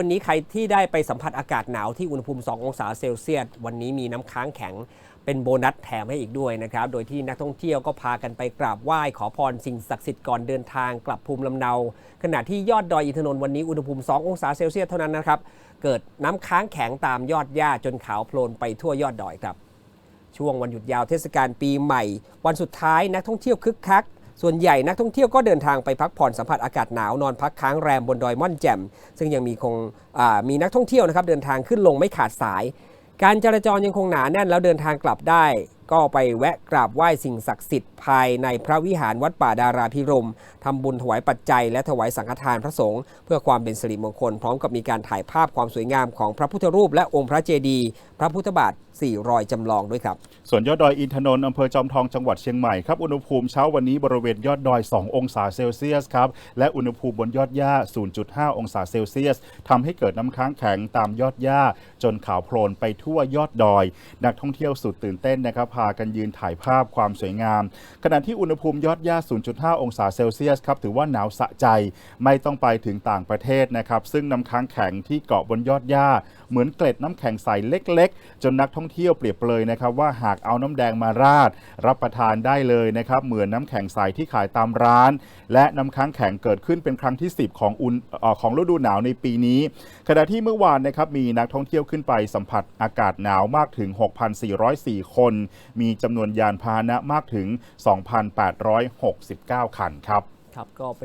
วันนี้ใครที่ได้ไปสัมผัสอากาศหนาวที่อุณหภูมิ 2 องศาเซลเซียส วันนี้มีน้ำค้างแข็งเป็นโบนัสแถมให้อีกด้วยนะครับ โดยที่นักท่องเที่ยวก็พากันไปกราบไหว้ขอพรสิ่งศักดิ์สิทธิ์ก่อนเดินทางกลับภูมิลำเนา ขณะที่ยอดดอยอินทนนท์วันนี้อุณหภูมิ 2 องศาเซลเซียสเท่านั้นนะครับ เกิดน้ำค้างแข็งตามยอดหญ้าจนขาวโพลนไปทั่วยอดดอยครับ ช่วงวันหยุดยาวเทศกาลปีใหม่ วันสุดท้ายนักท่องเที่ยวคึกคัก ส่วนใหญ่นักท่องเที่ยวก็เดินทางไปพักผ่อนสัมผัสอากาศหนาวนอนพักค้างแรมบนดอยม่อนแจ่ม ซึ่งยังมีคงมีนักท่องเที่ยวนะครับเดินทางขึ้นลงไม่ขาดสาย การจราจรยังคงหนาแน่นแล้วเดินทางกลับได้ ก็ไปแวะกราบไหว้สิ่งศักดิ์สิทธิ์ภายในพระวิหารวัดป่าดาราพิรมทำบุญถวายปัจจัย และถวายสังฆทานพระสงฆ์เพื่อความเป็นสิริมงคล พร้อมกับมีการถ่ายภาพความสวยงามของพระพุทธรูปและองค์พระเจดีย์พระพุทธบาทสี่รอยจำลองด้วยครับส่วนยอดดอยอินทนนท์อำเภอจอมทองจังหวัดเชียงใหม่ครับอุณหภูมิเช้าวันนี้บริเวณยอดดอย 2 องศาเซลเซียสครับและอุณหภูมิบนยอดหญ้า 0.5 องศาเซลเซียสทำให้เกิดน้ำค้างแข็งตามยอดหญ้า จนขาวโพลนไปทั่วยอดดอย นักท่องเที่ยวสุดตื่นเต้นนะครับพากันยืนถ่ายภาพความสวยงาม ขณะที่อุณหภูมิยอดหญ้า 0.5 องศาเซลเซียสครับถือว่าหนาวสะใจไม่ต้องไปถึงต่างประเทศนะครับซึ่งน้ำค้างแข็งที่เกาะบนยอดหญ้า เหมือนเกล็ดน้ำแข็งใสเล็ก ๆ จนนักท่องเที่ยวเปรียบเปรยนะครับว่าหากเอาน้ำแดงมาราด รับประทานได้เลยนะครับ เหมือนน้ำแข็งใสที่ขายตามร้าน และน้ำค้างแข็งเกิดขึ้นเป็นครั้งที่ 10 ของอุณของฤดูหนาวในปีนี้ ขณะที่เมื่อวานนะครับมีนักท่องเที่ยวขึ้นไปสัมผัสอากาศหนาวมากถึง 6,404 คน มีจำนวนยานพาหนะมากถึง 2,869 คันครับครับก็เป็น